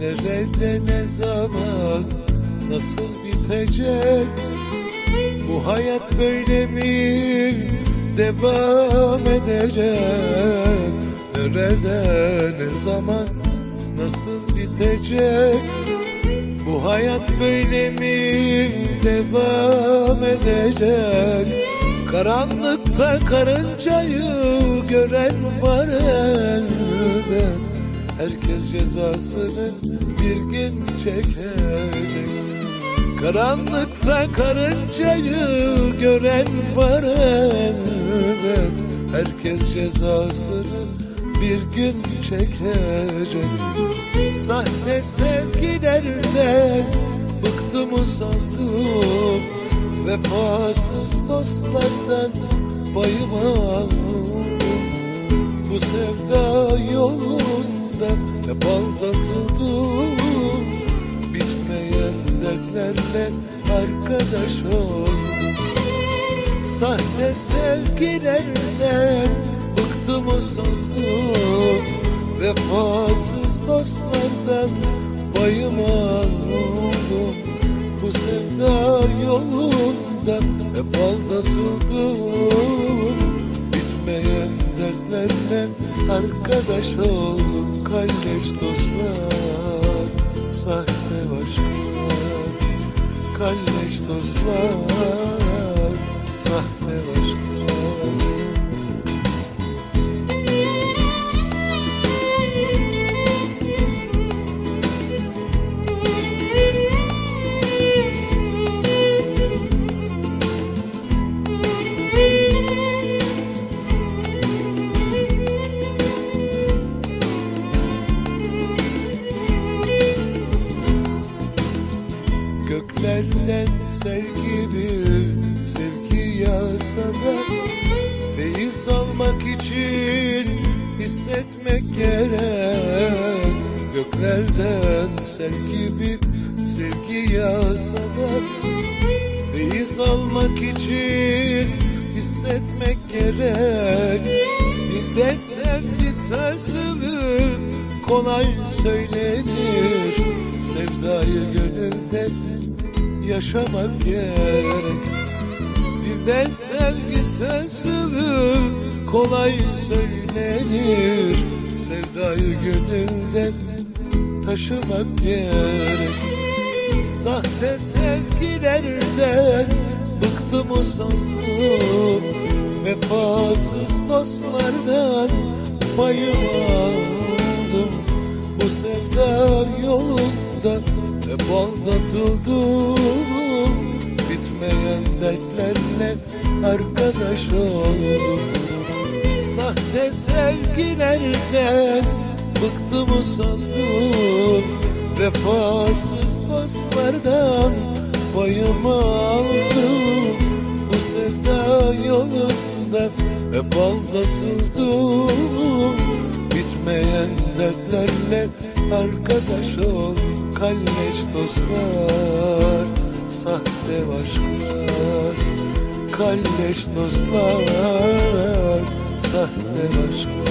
Nerede ne zaman nasıl bitecek? Bu hayat böyle mi devam edecek? Nerede ne zaman nasıl bitecek? Bu hayat böyle mi devam edecek? Karanlıkta karıncayı gören var elbet Herkes cezasını bir gün çekecek. Karanlıkta karıncayı gören var elbet Herkes cezasını bir gün çekecek. Sahte sevgilerden bıktım usandım. Vefasız dostlardan bayım aldım. Bu sevda yolunda hep aldatıldım Bitmeyen dertlerle arkadaş oldum Sahte sevgilerden bıktım usandım Vefasız dostlardan payım aldım Bu sevda yolundan hep aldatıldım Bitmeyen dertlerle arkadaş oldum aşklar Kalleş dostlar, sahte aşklar Göklerden sel gibi sevgi yağsa da Feyiz almak için hissetmek gerek. Göklerden sel gibi sevgi yağsa da Feyiz almak için hissetmek gerek. Dilde sevgi sözü kolay söylenir. Sevdayı gönülde yaşamak gerek. Dilde sevgi sözü kolay söylenir. Sevdayı gönülde taşımak gerek. Sahte sevgilerden bıktım usandım Vefasız dostlardan payım aldım. Bu sevda yolunda hep aldatıldım Bitmeyen dertlerle arkadaş oldum. Sahte sevgilerden bıktım usandım Vefasız dostlardan payımı aldım Bu sevda yolunda hep aldatıldım Bitmeyen dertlerle arkadaş ol Kalleş dostlar, sahte aşklar. Kalleş dostlar, sahte aşklar